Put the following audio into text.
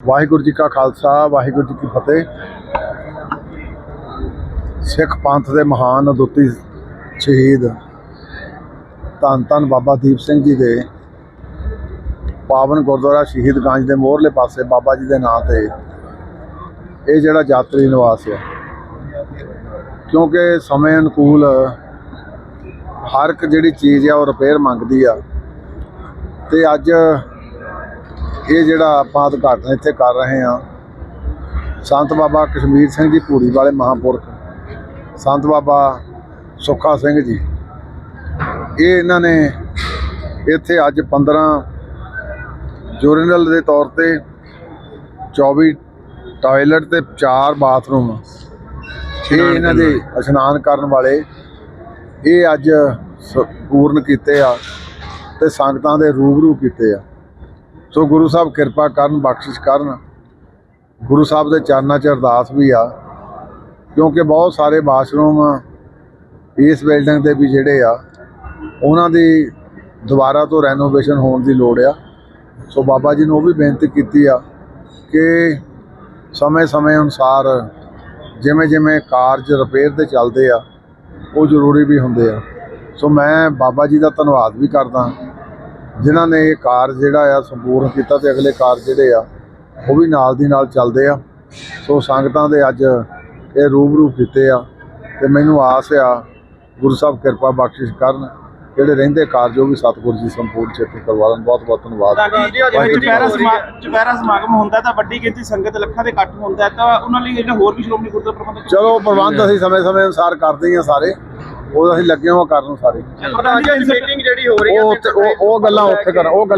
ਵਾਹਿਗੁਰੂ ਜੀ ਕਾ ਖਾਲਸਾ, ਵਾਹਿਗੁਰੂ ਜੀ ਕੀ ਫਤਿਹ। ਸਿੱਖ ਪੰਥ ਦੇ ਮਹਾਨ ਅਦੁੱਤੀ ਸ਼ਹੀਦ ਧੰਨ ਧੰਨ ਬਾਬਾ ਦੀਪ ਸਿੰਘ ਜੀ ਦੇ ਪਾਵਨ ਗੁਰਦੁਆਰਾ ਸ਼ਹੀਦ ਗੰਜ ਦੇ ਮੋਹਰਲੇ ਪਾਸੇ ਬਾਬਾ ਜੀ ਦੇ ਨਾਂ ਤੇ ਇਹ ਜਿਹੜਾ ਯਾਤਰੀ ਨਿਵਾਸ ਹੈ। ਕਿਉਂਕਿ ਸਮੇਂ ਅਨੁਕੂਲ ਹਰ ਇੱਕ ਜਿਹੜੀ ਚੀਜ਼ ਆ ਉਹ ਰਿਪੇਅਰ ਮੰਗਦੀ ਆ। ਤੇ ਅੱਜ ਇਹ ਜਿਹੜਾ ਆਪਾਂ ਉਦਘਾਟਨ ਇੱਥੇ ਕਰ ਰਹੇ ਹਾਂ ਸੰਤ ਬਾਬਾ ਕਸ਼ਮੀਰ ਸਿੰਘ ਜੀ ਪੂਰੀ ਵਾਲੇ ਮਹਾਂਪੁਰਖ ਸੰਤ ਬਾਬਾ ਸੁੱਖਾ ਸਿੰਘ ਜੀ। ਇਹ ਇਹਨਾਂ ਨੇ ਇੱਥੇ ਅੱਜ 15 ਯੂਰੀਨਲ ਦੇ ਤੌਰ ਤੇ 24 ਟਾਇਲਟ ਤੇ 4 ਬਾਥਰੂਮ ਇਹ ਇਹਨਾਂ ਦੇ ਇਸ਼ਨਾਨ ਕਰਨ ਵਾਲੇ। ਇਹ ਅੱਜ ਪੂਰਨ ਕੀਤੇ ਆ ਤੇ ਸੰਗਤਾਂ ਦੇ ਰੂਬਰੂ ਕੀਤੇ ਆ। ਸੋ ਗੁਰੂ ਸਾਹਿਬ ਕਿਰਪਾ ਕਰਨ, ਬਖਸ਼ਿਸ਼ ਕਰਨ। ਗੁਰੂ ਸਾਹਿਬ ਦੇ ਚਰਨਾਂ 'ਚ ਅਰਦਾਸ ਵੀ ਆ, ਕਿਉਂਕਿ ਬਹੁਤ ਸਾਰੇ ਬਾਥਰੂਮ ਇਸ ਬਿਲਡਿੰਗ ਦੇ ਵੀ ਜਿਹੜੇ ਆ, ਉਹਨਾਂ ਦੀ ਦੁਬਾਰਾ ਤੋਂ ਰੈਨੋਵੇਸ਼ਨ ਹੋਣ ਦੀ ਲੋੜ ਆ। ਸੋ ਬਾਬਾ ਜੀ ਨੂੰ ਉਹ ਵੀ ਬੇਨਤੀ ਕੀਤੀ ਆ ਕਿ ਸਮੇਂ-ਸਮੇਂ ਅਨੁਸਾਰ ਜਿਵੇਂ ਜਿਵੇਂ ਕਾਰਜ ਰਿਪੇਅਰ ਦੇ ਚੱਲਦੇ ਆ, ਉਹ ਜ਼ਰੂਰੀ ਵੀ ਹੁੰਦੇ ਆ। ਸੋ ਮੈਂ ਬਾਬਾ ਜੀ ਦਾ ਧੰਨਵਾਦ ਵੀ ਕਰਦਾ। ਜਿਨ੍ਹਾਂ ਨੇ ਇਹ ਕਾਰਜ ਜਿਹੜਾ ਆ ਸੰਪੂਰਨ ਕੀਤਾ ਤੇ ਅਗਲੇ ਕਾਰਜ ਜਿਹੜੇ ਆ ਉਹ ਵੀ ਨਾਲ ਦੀ ਨਾਲ ਚੱਲਦੇ ਆ। ਸੋ ਸੰਗਤਾਂ ਦੇ ਅੱਜ ਇਹ ਰੂਬਰੂ ਕੀਤੇ ਆ ਤੇ ਮੈਨੂੰ ਆਸ ਆ ਗੁਰੂ ਸਾਹਿਬ ਕਿਰਪਾ ਬਖਸ਼ਿਸ਼ ਕਰਨ ਜਿਹੜੇ ਰਹਿੰਦੇ ਕਾਰਜ ਉਹ ਵੀ ਸਤਿਗੁਰੂ ਜੀ ਸੰਪੂਰਨ ਚੇਤੇ ਕਰਵਾ ਲੈਣ ਬਹੁਤ ਬਹੁਤ ਧੰਨਵਾਦ। ਚੁਪਹਿਰਾ ਸਮਾਗਮ ਹੁੰਦਾ ਤਾਂ ਵੱਡੀ ਗਿਣਤੀ ਸੰਗਤ ਲੱਖਾਂ ਦੇ ਇਕੱਠ ਹੁੰਦਾ ਤਾਂ ਉਹਨਾਂ ਲਈ ਜਿਹੜਾ ਹੋਰ ਵੀ ਸ਼੍ਰੋਮਣੀ ਗੁਰਦੁਆਰਾ ਪ੍ਰਬੰਧਕ ਚਲੋ ਪ੍ਰਬੰਧ ਅਸੀਂ ਸਮੇਂ-ਸਮੇਂ ਅਨੁਸਾਰ ਕਰਦੇ ਹੀ ਆ ਸਾਰੇ। ਉਹ ਅਸੀਂ ਲੱਗੇ ਹਾਂ ਕਰਨ ਸਾਰੇ। ਮੀਟਿੰਗ ਜਿਹੜੀ ਹੋ ਉਹ ਉੱਥੇ- ਉਹ ਉਹ ਗੱਲਾਂ ਉੱਥੇ ਕਰਾਂ ਉਹ ਗੱਲਾਂ